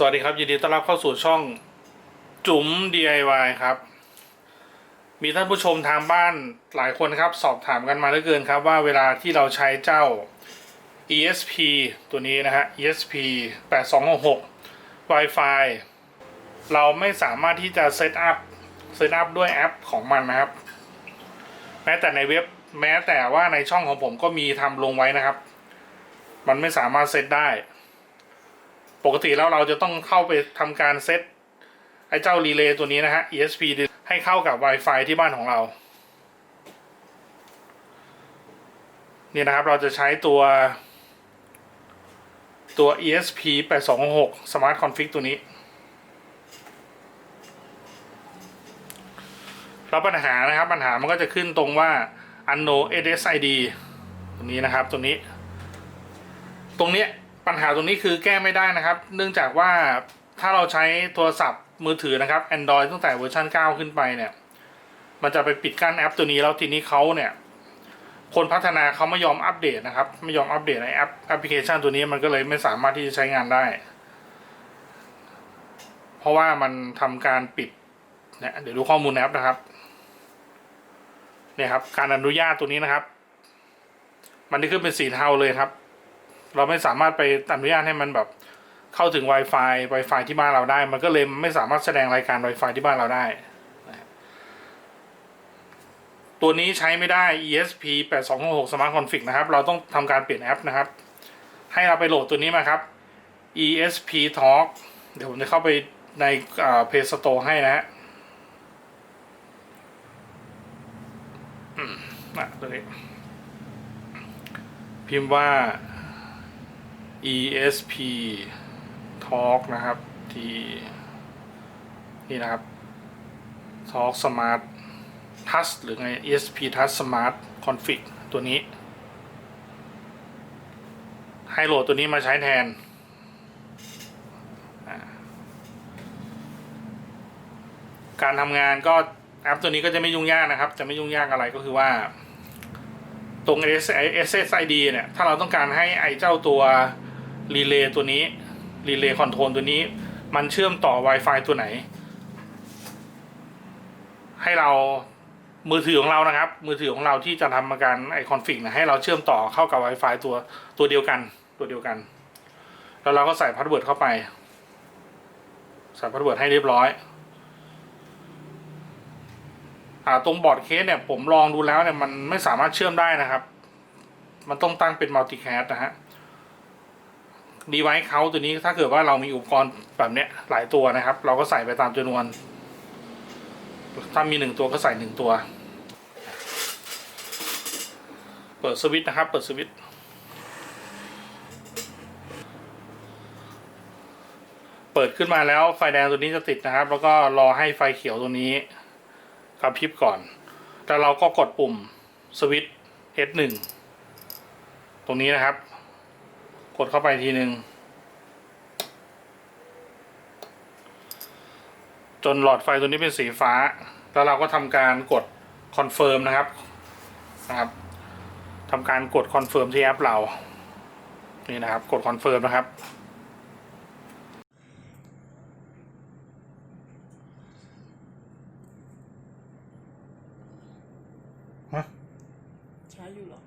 สวัสดีครับยินดีต้อนรับเข้าสู่ช่องจุ๋ม DIY ครับ มีท่านผู้ชมทางบ้านหลายคนครับ สอบถามกันมาเหลือเกินครับ ว่าเวลาที่เราใช้เจ้า ESP ตัวนี้นะฮะ ESP 8266 Wi-Fi เราไม่สามารถที่จะเซตอัพเซตอัพด้วยแอปของมันนะครับ แม้แต่ในเว็บแม้แต่ว่าในช่องของผมก็มีทำลงไว้นะครับ มันไม่สามารถเซตได้ ปกติแล้วเราจะต้องเข้าไปทำการเซตไอ้เจ้ารีเลย์ตัวนี้นะฮะ ESP ให้เข้ากับ Wi-Fi ที่บ้านของเรา นี่นะครับเราจะใช้ตัวตัว ESP 826 Smart Config ตัวนี้ แล้วปัญหานะครับปัญหามันก็จะขึ้นตรงว่า unknown SSID ตรงนี้นะครับตรงนี้ ตรงเนี้ย ปัญหาตรงนี้คือแก้ไม่ได้นะครับ เนื่องจากว่าถ้าเราใช้โทรศัพท์มือถือนะครับ Android ตั้งแต่เวอร์ชัน9 ขึ้นไปเนี่ย มันจะไปปิดกั้นแอปตัวนี้แล้วทีนี้เขาเนี่ย คนพัฒนาเขาไม่ยอมอัปเดตนะครับ ไม่ยอมอัปเดตในแอปแอปพลิเคชันตัวนี้มันก็เลยไม่สามารถที่จะใช้งานได้ เพราะว่ามันทำการปิดเนี่ยเดี๋ยวดูข้อมูลแอปนะครับเนี่ยครับ การอนุญาตตัวนี้นะครับ มันจะขึ้นเป็นสีเทาเลยครับ เราไม่สามารถไปอนุญาตให้มันแบบเข้าถึง Wi-Fi Wi-Fi ที่บ้านเราได้ มันก็เลยไม่สามารถแสดงรายการ Wi-Fi ที่บ้านเราได้ ตัวนี้ใช้ไม่ได้ ESP 8266 Smart Config นะครับ เราต้องทำการเปลี่ยนแอปนะครับ ให้เราไปโหลดตัวนี้มาครับ ESP Talk เดี๋ยวผมจะเข้าไปในอ่า Play Store ให้นะฮะอืมอะตัวนี้พิมพ์ว่า ESP Talk นะครับ ที่นี่นะครับ Talk Smart Touch หรือไง ESP Touch Smart Config ตัวนี้ ให้โหลดตัวนี้มาใช้แทน การทำงานก็แอปตัวนี้ก็จะไม่ยุ่งยากนะครับ จะไม่ยุ่งยากอะไรก็คือว่า ตรง SSID เนี่ย ถ้าเราต้องการให้ไอเจ้าตัว รีเลย์ตัวนี้รีเลย์คอนโทรลตัวนี้ มันเชื่อมต่อ Wi-Fi ตัวไหน ให้เรามือถือของเรานะครับ มือถือของเราที่จะทำการไอคอนฟิกนะให้เราเชื่อมต่อเข้ากับ Wi-Fi ตัวตัวเดียวกัน ตัวเดียวกัน แล้วเราก็ใส่พาสเวิร์ดเข้าไป ใส่พาสเวิร์ดให้เรียบร้อยอ่าตรงบอร์ดเคสเนี่ยผมลองดูแล้วเนี่ยมันไม่สามารถเชื่อมได้นะครับ มันต้องตั้งเป็นมัลติแคสนะฮะ ดีไว c ์เขาตัวนี้ถ้าเกิดว่าเรามีอุปกรณ์แบบเนี้ยหลายตัวนะครับ เราก็ใส่ไปตามจำนวน ถ้ามีหนึ่งตัวก็ใส่หนึ่งตัว เปิดสวิตช์นะครับ เปิดสวิตช์เปิดขึ้นมาแล้วไฟแดงตัวนี้จะติดนะครับ แล้วก็รอให้ไฟเขียวตัวนี้กระพริบก่อนแล้วเราก็กดปุ่มสวิตช์ H1 ตรงนี้นะครับ กดเข้าไปทีหนึ่งจนหลอดไฟตัวนี้เป็นสีฟ้า แล้วเราก็ทำการกดคอนเฟิร์มนะครับนะครับทำการกดคอนเฟิร์มที่แอปเรา นี่นะครับ กดคอนเฟิร์มนะครับ ใช้อยู่หรอ